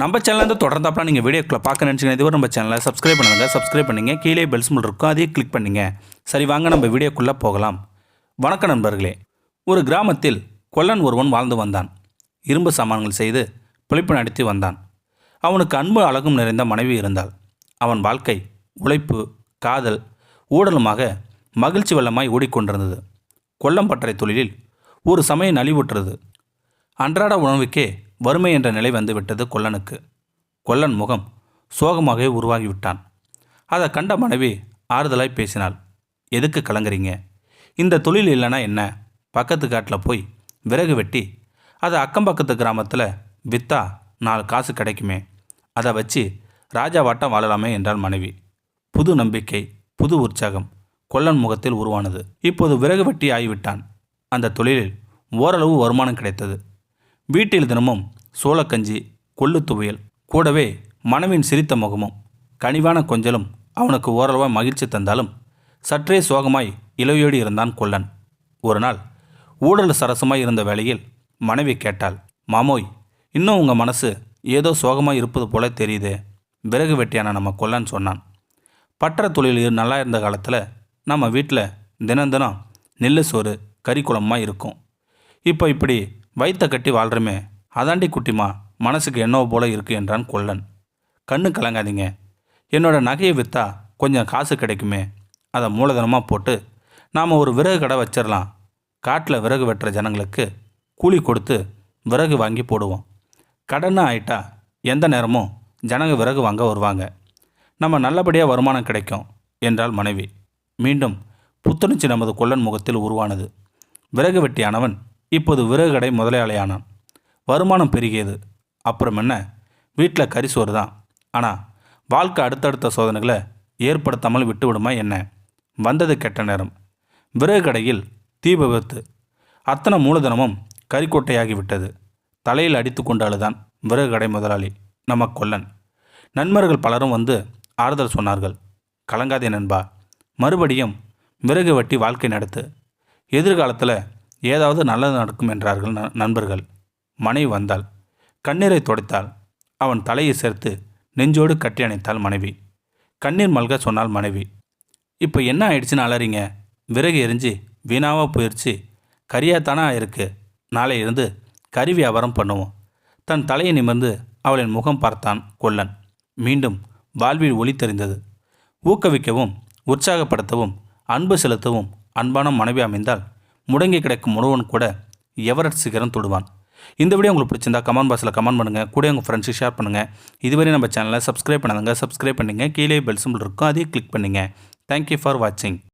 நம்ம சேனலேருந்து தொடர்ந்தாப்பலாம் நீங்கள் வீடியோக்குள்ள பார்க்க நினச்சிங்கன்னா இதுவரை நம்ம சேனலை சப்ஸ்கிரைப் பண்ணுங்கள் சப்ஸ்கிரைப் பண்ணுங்கள் கீழே பெல்ஸ் சிம்பிள் இருக்கும் அதையே கிளிக் பண்ணிங்க. சரி வாங்க நம்ம வீடியோக்குள்ளே போகலாம். வணக்கம் நண்பர்களே. ஒரு கிராமத்தில் கொல்லன் ஒருவன் வாழ்ந்து வந்தான். இரும்பு சாமான்கள் செய்து பிழைப்பு நடத்தி வந்தான். அவனுக்கு அன்பு அழகும் நிறைந்த மனைவி இருந்தாள். அவன் வாழ்க்கை உழைப்பு காதல் ஊடலுமாக மகிழ்ச்சி வெள்ளமாய் ஓடிக்கொண்டிருந்தது. கொல்லம் பற்றை தொழிலில் ஒரு சமயம் நலிவுற்றது. அன்றாட உணவுக்கே வறுமை என்ற நிலை வந்து விட்டது கொல்லனுக்கு. கொல்லன் முகம் சோகமாகவே உருவாகிவிட்டான். அதை கண்ட மனைவி ஆறுதலாய் பேசினாள். எதுக்கு கலங்குறீங்க? இந்த தொழில் இல்லைன்னா என்ன? பக்கத்து காட்டில் போய் விறகு வெட்டி அதை அக்கம் பக்கத்து கிராமத்தில் விற்றா நாலு காசு கிடைக்குமே. அதை வச்சு ராஜாவாட்டம் வாழலாமே என்றாள் மனைவி. புது நம்பிக்கை புது உற்சாகம் கொல்லன் முகத்தில் உருவானது. இப்போது விறகு வெட்டி ஆகிவிட்டான். அந்த தொழிலில் ஓரளவு வருமானம் கிடைத்தது. வீட்டில் தினமும் சோளக்கஞ்சி கொள்ளு துவையல் கூடவே மனைவின் சிரித்த முகமும் கனிவான கொஞ்சலும் அவனுக்கு ஓரளவாக மகிழ்ச்சி தந்தாலும் சற்றே சோகமாய் இளவையோடி இருந்தான் கொல்லன். ஒரு நாள் ஊழல் சரசமாய் இருந்த வேளையில் மனைவி கேட்டாள் மாமோய் இன்னும் உங்கள் மனசு ஏதோ சோகமாக இருப்பது போல தெரியுதே விறகு வெட்டியான நம்ம கொல்லன் சொன்னான். பட்டற தொழில் நல்லா இருந்த காலத்தில் நம்ம வீட்டில் தினம் தினம் நெல்லு சோறு கறி இருக்கும். இப்போ இப்படி வயிற்ற கட்டி வாழ்கிறமே அதாண்டி குட்டிமா மனசுக்கு என்னவோ போல இருக்கு என்றான் கொல்லன். கண்ணு கலங்காதீங்க. என்னோடய நகையை விற்றா கொஞ்சம் காசு கிடைக்குமே அதை மூலதனமாக போட்டு நாம் ஒரு விறகு கடை வச்சிடலாம் காட்டில் விறகு வெட்டுற ஜனங்களுக்கு கூலி கொடுத்து விறகு வாங்கி போடுவோம். கடன்னு ஆயிட்டா எந்த நேரமும் ஜனங்க விறகு வாங்க வருவாங்க. நம்ம நல்லபடியாக வருமானம் கிடைக்கும் என்றாள் மனைவி. மீண்டும் புத்துணர்ச்சி நமது கொல்லன் முகத்தில் உருவானது. விறகு வெட்டியானவன் இப்போது விறகு கடை முதலாளியானான். வருமானம் பெருகியது. அப்புறம் என்ன? வீட்டில் கறி சோறு தான். ஆனால் வாழ்க்கை அடுத்தடுத்த சோதனைகளை ஏற்படுத்தாமல் விட்டுவிடுமா என்ன? வந்தது கெட்ட நேரம். விறகு கடையில் தீ விபத்து. அத்தனை மூலதனமும் கறிக்கொட்டையாகிவிட்டது தலையில் அடித்து கொண்டாலுதான் அழுதான் விறகு கடை முதலாளி நம்ம கொல்லன். நண்பர்கள் பலரும் வந்து ஆறுதல் சொன்னார்கள். கலங்காதே நண்பா. மறுபடியும் விறகு வெட்டி வாழ்க்கை நடத்து. எதிர்காலத்தில் ஏதாவது நல்லது நடக்கும் என்றார்கள் ந- நண்பர்கள். மனைவி வந்தாள். கண்ணீரை துடைத்தாள். அவன் தலையை சேர்த்து நெஞ்சோடு கட்டி அணைத்தாள் மனைவி. கண்ணீர் மல்க சொன்னாள் மனைவி. இப்போ என்ன ஆயிடுச்சுன்னு அலறிங்க? விறகு எரிஞ்சு வீணாவாக போயிடுச்சு கரியாத்தானே ஆயிருக்கு நாளை இருந்து கறி வியாபாரம் பண்ணுவோம். தன் தலையை நிமிர்ந்து அவளின் முகம் பார்த்தான் கொல்லன். மீண்டும் வாழ்வில் ஒளி தெரிந்தது. ஊக்குவிக்கவும் உற்சாகப்படுத்தவும் அன்பு செலுத்தவும் அன்பான மனைவி அமைந்தால் முடங்கி கிடக்கும் உணவன் கூட எவரட் சிகரம் தொடுவான். இந்த வீடியோ உங்களுக்கு பிடிச்சிருந்தா கமெண்ட் பாக்ஸில் கமெண்ட் பண்ணுங்கள் கூட உங்கள் ஃப்ரெண்ட்ஸுக்கு ஷேர் பண்ணுங்கள் இதுவரை நம்ம சேனலை சப்ஸ்கிரைப் பண்ணாதங்க சப்ஸ்கிரைப் பண்ணுங்கள் கீழே பெல் சிம்பிள் இருக்கும். அதையும் கிளிக் பண்ணுங்கள் தேங்க்யூ ஃபார் வாட்சிங்